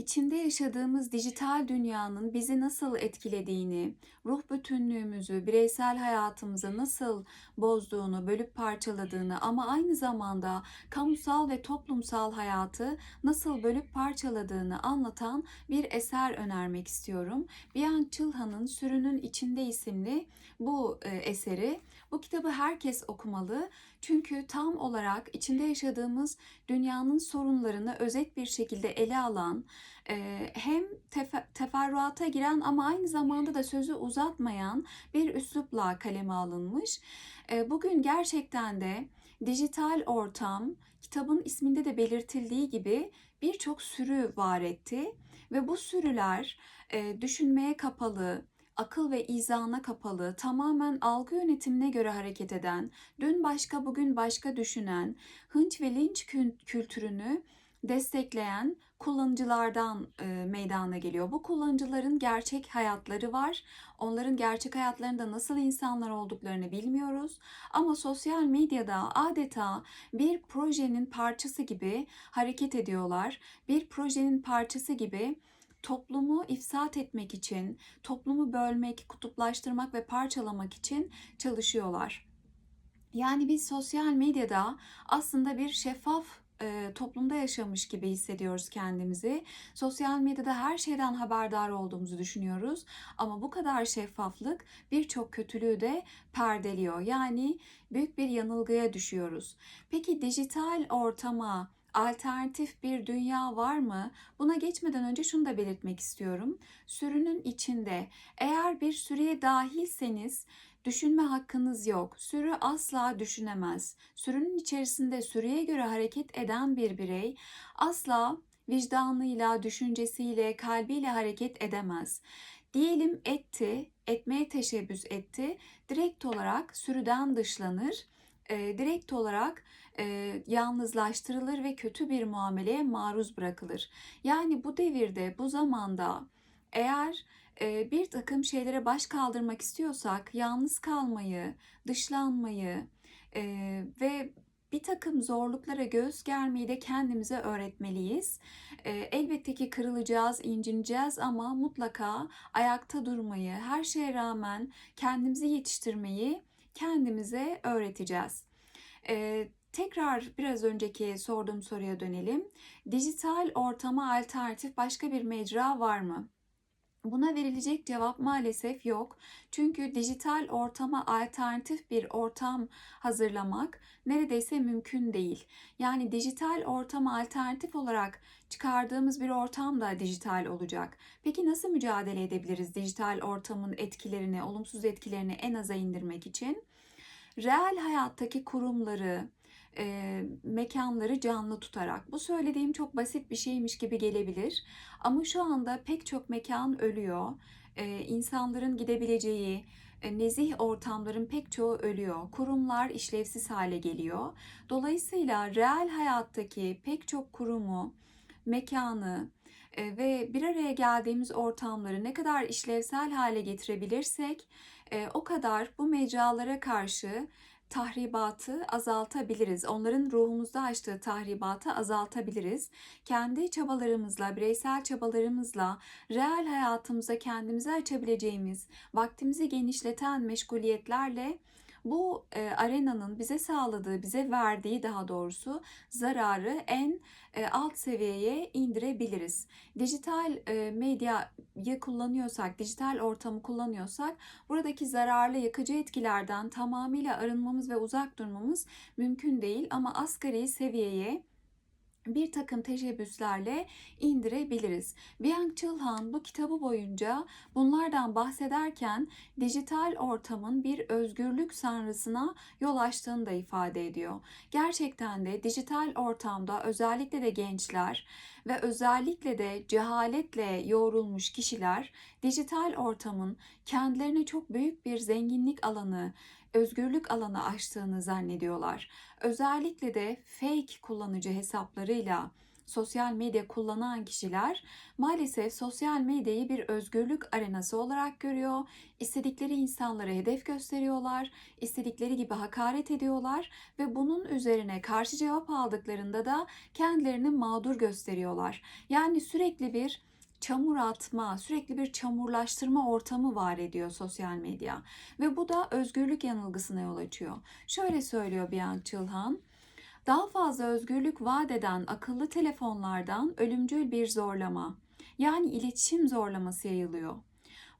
İçinde yaşadığımız dijital dünyanın bizi nasıl etkilediğini, ruh bütünlüğümüzü, bireysel hayatımızı nasıl bozduğunu, bölüp parçaladığını ama aynı zamanda kamusal ve toplumsal hayatı nasıl bölüp parçaladığını anlatan bir eser önermek istiyorum. Bianca Çılhan'ın Sürünün İçinde isimli bu e, eseri. Bu kitabı herkes okumalı. Çünkü tam olarak içinde yaşadığımız dünyanın sorunlarını özet bir şekilde ele alan, e, hem tefe- teferruata giren ama aynı zamanda da sözü uzatmayan bir üslupla kaleme alınmış. E, Bugün gerçekten de dijital ortam, kitabın isminde de belirtildiği gibi birçok sürü var etti ve bu sürüler e, düşünmeye kapalı, akıl ve izana kapalı, tamamen algı yönetimine göre hareket eden, dün başka bugün başka düşünen, hınç ve linç kül- kültürünü destekleyen kullanıcılardan e, meydana geliyor. Bu kullanıcıların gerçek hayatları var. Onların gerçek hayatlarında nasıl insanlar olduklarını bilmiyoruz. Ama sosyal medyada adeta bir projenin parçası gibi hareket ediyorlar. Bir projenin parçası gibi toplumu ifsat etmek için, toplumu bölmek, kutuplaştırmak ve parçalamak için çalışıyorlar. Yani biz sosyal medyada aslında bir şeffaf e, toplumda yaşamış gibi hissediyoruz kendimizi. Sosyal medyada her şeyden haberdar olduğumuzu düşünüyoruz. Ama bu kadar şeffaflık birçok kötülüğü de perdeliyor. Yani büyük bir yanılgıya düşüyoruz. Peki dijital ortama alternatif bir dünya var mı? Buna geçmeden önce şunu da belirtmek istiyorum. Sürünün içinde eğer bir sürüye dahilseniz Düşünme hakkınız yok. Sürü asla düşünemez. Sürünün içerisinde sürüye göre hareket eden bir birey asla vicdanıyla, düşüncesiyle, kalbiyle hareket edemez. Diyelim etti, etmeye teşebbüs etti. Direkt olarak sürüden dışlanır. E, direkt olarak e, yalnızlaştırılır ve kötü bir muameleye maruz bırakılır. Yani bu devirde, bu zamanda eğer e, bir takım şeylere baş kaldırmak istiyorsak yalnız kalmayı, dışlanmayı e, ve bir takım zorluklara göğüs germeyi de kendimize öğretmeliyiz. E, elbette ki kırılacağız, incineceğiz ama mutlaka ayakta durmayı, her şeye rağmen kendimizi yetiştirmeyi kendimize öğreteceğiz. E, tekrar biraz önceki sorduğum soruya dönelim. Dijital ortama alternatif başka bir mecra var mı? Buna verilecek cevap maalesef yok. Çünkü dijital ortama alternatif bir ortam hazırlamak neredeyse mümkün değil. Yani dijital ortama alternatif olarak çıkardığımız bir ortam da dijital olacak. Peki nasıl mücadele edebiliriz dijital ortamın etkilerini, olumsuz etkilerini en aza indirmek için? Reel hayattaki kurumları, e, mekanları canlı tutarak. Bu söylediğim çok basit bir şeymiş gibi gelebilir. Ama şu anda pek çok mekan ölüyor. E, insanların gidebileceği, e, nezih ortamların pek çoğu ölüyor. Kurumlar işlevsiz hale geliyor. Dolayısıyla reel hayattaki pek çok kurumu, mekanı e, ve bir araya geldiğimiz ortamları ne kadar işlevsel hale getirebilirsek o kadar bu mecralara karşı tahribatı azaltabiliriz. Onların ruhumuzda açtığı tahribatı azaltabiliriz. Kendi çabalarımızla, bireysel çabalarımızla reel hayatımıza kendimizi açabileceğimiz, vaktimizi genişleten meşguliyetlerle bu e, arenanın bize sağladığı, bize verdiği daha doğrusu zararı en e, alt seviyeye indirebiliriz. Dijital e, medyayı kullanıyorsak, dijital ortamı kullanıyorsak buradaki zararlı yakıcı etkilerden tamamıyla arınmamız ve uzak durmamız mümkün değil ama asgari seviyeye bir takım teşebbüslerle indirebiliriz. Bianca Çılhan bu kitabı boyunca bunlardan bahsederken dijital ortamın bir özgürlük sanrısına yol açtığını da ifade ediyor. Gerçekten de dijital ortamda özellikle de gençler ve özellikle de cehaletle yoğrulmuş kişiler dijital ortamın kendilerine çok büyük bir zenginlik alanı, özgürlük alanı açtığını zannediyorlar. Özellikle de fake kullanıcı hesaplarıyla sosyal medya kullanan kişiler maalesef sosyal medyayı bir özgürlük arenası olarak görüyor. İstedikleri insanlara hedef gösteriyorlar, istedikleri gibi hakaret ediyorlar ve bunun üzerine karşı cevap aldıklarında da kendilerini mağdur gösteriyorlar. Yani sürekli bir çamur atma, sürekli bir çamurlaştırma ortamı var ediyor sosyal medya. Ve bu da özgürlük yanılgısına yol açıyor. Şöyle söylüyor Bianca Çılhan. Daha fazla özgürlük vaat eden akıllı telefonlardan ölümcül bir zorlama, yani iletişim zorlaması yayılıyor.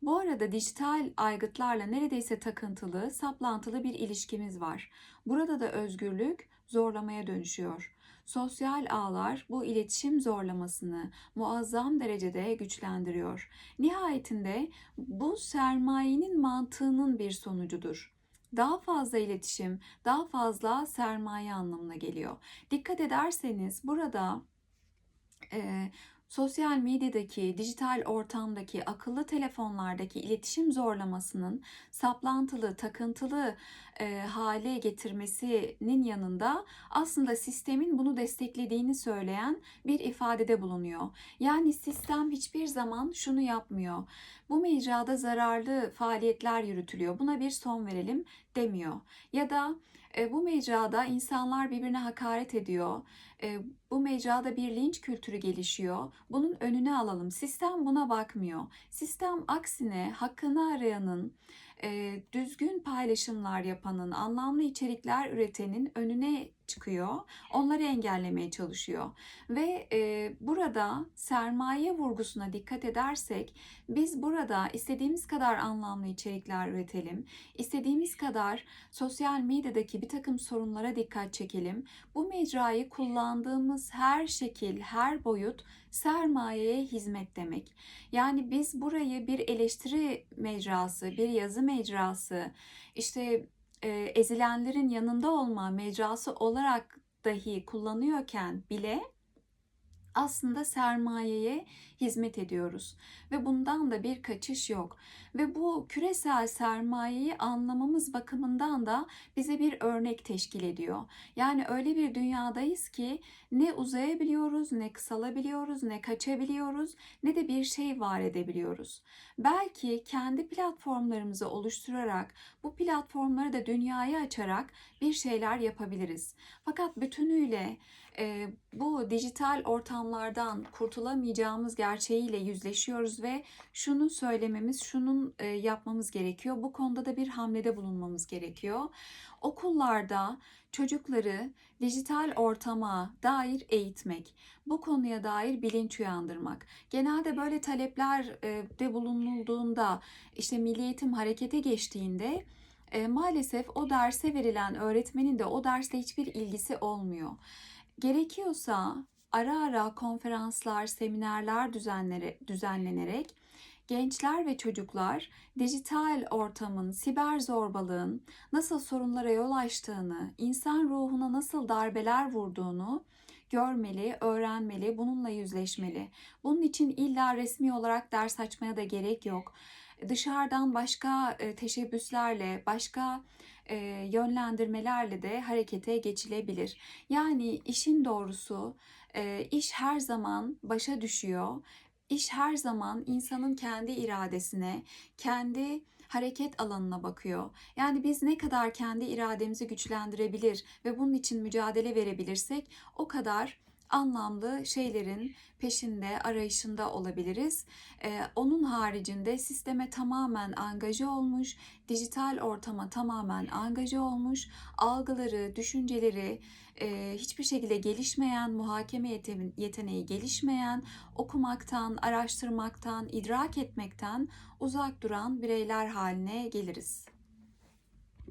Bu arada dijital aygıtlarla neredeyse takıntılı, saplantılı bir ilişkimiz var. Burada da özgürlük zorlamaya dönüşüyor. Sosyal ağlar bu iletişim zorlamasını muazzam derecede güçlendiriyor. Nihayetinde bu sermayenin mantığının bir sonucudur. Daha fazla iletişim, daha fazla sermaye anlamına geliyor. Dikkat ederseniz burada e, sosyal medyadaki, dijital ortamdaki, akıllı telefonlardaki iletişim zorlamasının saplantılı, takıntılı e, hale getirmesinin yanında aslında sistemin bunu desteklediğini söyleyen bir ifadede bulunuyor. Yani sistem hiçbir zaman şunu yapmıyor. Bu mecrada zararlı faaliyetler yürütülüyor. Buna bir son verelim demiyor. Ya da e, bu mecrada insanlar birbirine hakaret ediyor. E, bu mecrada bir linç kültürü gelişiyor. Bunun önüne alalım. Sistem buna bakmıyor. Sistem aksine hakkını arayanın, e, düzgün paylaşımlar yapanın, anlamlı içerikler üretenin önüne çıkıyor. Onları engellemeye çalışıyor. Ve e, burada sermaye vurgusuna dikkat edersek biz burada istediğimiz kadar anlamlı içerikler üretelim. istediğimiz kadar sosyal medyadaki bir takım sorunlara dikkat çekelim. Bu mecrayı kullandığımız her şekil, her boyut sermayeye hizmet demek. Yani biz burayı bir eleştiri mecrası, bir yazı mecrası, işte e, ezilenlerin yanında olma mecrası olarak dahi kullanıyorken bile aslında sermayeye hizmet ediyoruz ve bundan da bir kaçış yok. Ve bu küresel sermayeyi anlamamız bakımından da bize bir örnek teşkil ediyor. Yani öyle bir dünyadayız ki ne uzayabiliyoruz, ne kısalabiliyoruz, ne kaçabiliyoruz, ne de bir şey var edebiliyoruz. Belki kendi platformlarımızı oluşturarak, bu platformları da dünyaya açarak bir şeyler yapabiliriz. Fakat bütünüyle e, bu dijital ortamlardan kurtulamayacağımız gerçeğiyle yüzleşiyoruz ve şunu söylememiz, şunun e, yapmamız gerekiyor. Bu konuda da bir hamlede bulunmamız gerekiyor. Okullarda çocukları dijital ortama dair eğitmek, bu konuya dair bilinç uyandırmak. Genelde böyle talepler de bulunulduğunda, işte Milli Eğitim harekete geçtiğinde e, maalesef o derse verilen öğretmenin de o derste hiçbir ilgisi olmuyor. Gerekiyorsa ara ara konferanslar, seminerler düzenlenerek gençler ve çocuklar dijital ortamın, siber zorbalığın nasıl sorunlara yol açtığını, insan ruhuna nasıl darbeler vurduğunu görmeli, öğrenmeli, bununla yüzleşmeli. Bunun için illa resmi olarak ders açmaya da gerek yok. Dışarıdan başka e, teşebbüslerle, başka e, yönlendirmelerle de harekete geçilebilir. Yani işin doğrusu e, iş her zaman başa düşüyor. İş her zaman insanın kendi iradesine, kendi hareket alanına bakıyor. Yani biz ne kadar kendi irademizi güçlendirebilir ve bunun için mücadele verebilirsek o kadar anlamlı şeylerin peşinde, arayışında olabiliriz. Ee, onun haricinde sisteme tamamen angaje olmuş, dijital ortama tamamen angaje olmuş, algıları, düşünceleri e, hiçbir şekilde gelişmeyen, muhakeme yeteneği gelişmeyen, okumaktan, araştırmaktan, idrak etmekten uzak duran bireyler haline geliriz.